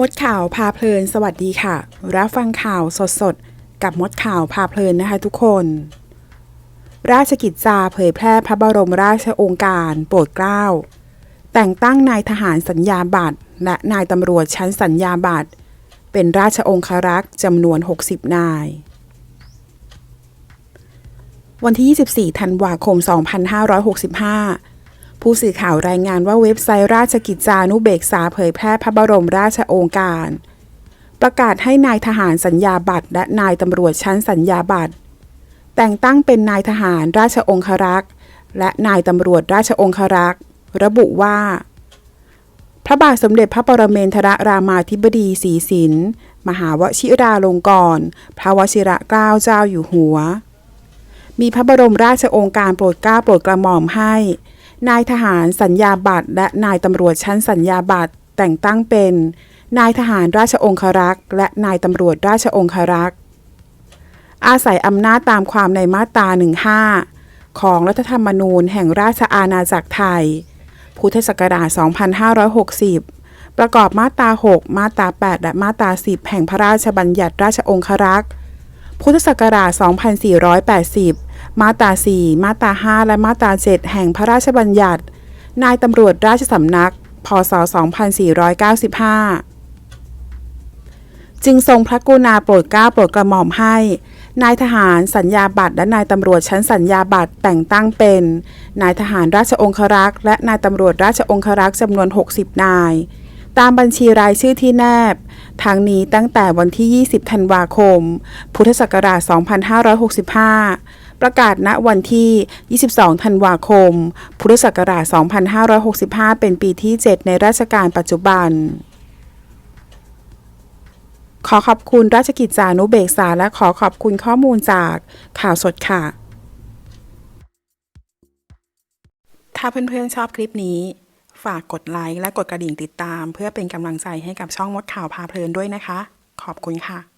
มดข่าวพาเพลินสวัสดีค่ะ รับฟังข่าวสดๆ กับมดข่าวพาเพลินนะคะทุกคน ราชกิจจาเผยแพร่พระบรมราชโองการ โปรดเกล้า แต่งตั้งนายทหารสัญญาบัตรและนายตำรวจชั้นสัญญาบัตรเป็นราชองครักษ์จำนวน 60 นาย วันที่ 24 ธันวาคม 2565 ผู้สื่อข่าวรายงานว่าเว็บไซต์ราชกิจจานุเบกษาเผยแพร่พระบรมราชโองการ ประกาศให้นายทหารสัญญาบัตรและนายตำรวจชั้นสัญญาบัตร แต่งตั้งเป็นนายทหารราชองครักษ์ และนายตำรวจราชองครักษ์ ระบุว่า พระบาทสมเด็จพระปรเมนทรรามาธิบดีศรีสินมหาวชิราลงกรณ์พระวชิระเกล้าเจ้าอยู่หัว มีพระบรมราชโองการโปรดเกล้าโปรดกระหม่อมให้ นายทหารสัญญาบัตรและนายตำรวจชั้นสัญญาบัตรแต่งตั้งเป็น นายทหารราชองครักษ์และนายตำรวจราชองครักษ์อาศัยอำนาจตามความในมาตรา 15 ของรัฐธรรมนูญแห่งราชอาณาจักรไทย พุทธศักราช 2560 ประกอบมาตรา 6 มาตรา 8 และมาตรา 10 แห่งพระราชบัญญัติราชองครักษ์ พุทธศักราช 2480 มาตรา4มาตรา5และมาตรา7แห่งพระราชบัญญัติ นายตำรวจราชสำนัก พศ 2495 จึงทรงพระกรุณาโปรดเกล้าโปรดกระหม่อมให้ นายทหารสัญญาบัตรและนายตำรวจชั้นสัญญาบัตรแต่งตั้งเป็น นายทหารราชองครักษ์และนายตำรวจราชองครักษ์จำนวน 60 นาย ตามบัญชีรายชื่อที่แนบทั้งนี้ตั้งแต่วันที่ 20 ธันวาคม พุทธศักราช 2565 ประกาศณวันที่ 22 ธันวาคม พุทธศักราช 2565 เป็นปีที่ 7 ในราชการปัจจุบันขอขอบคุณราชกิจจานุเบกษา และขอขอบคุณข้อมูลจากข่าวสดค่ะ ถ้าเพื่อนๆชอบคลิปนี้ ฝากกดไลค์และกดกระดิ่งติดตาม เพื่อเป็นกำลังใจให้กับช่องมดข่าวพาเพลินด้วยนะคะ ขอบคุณค่ะ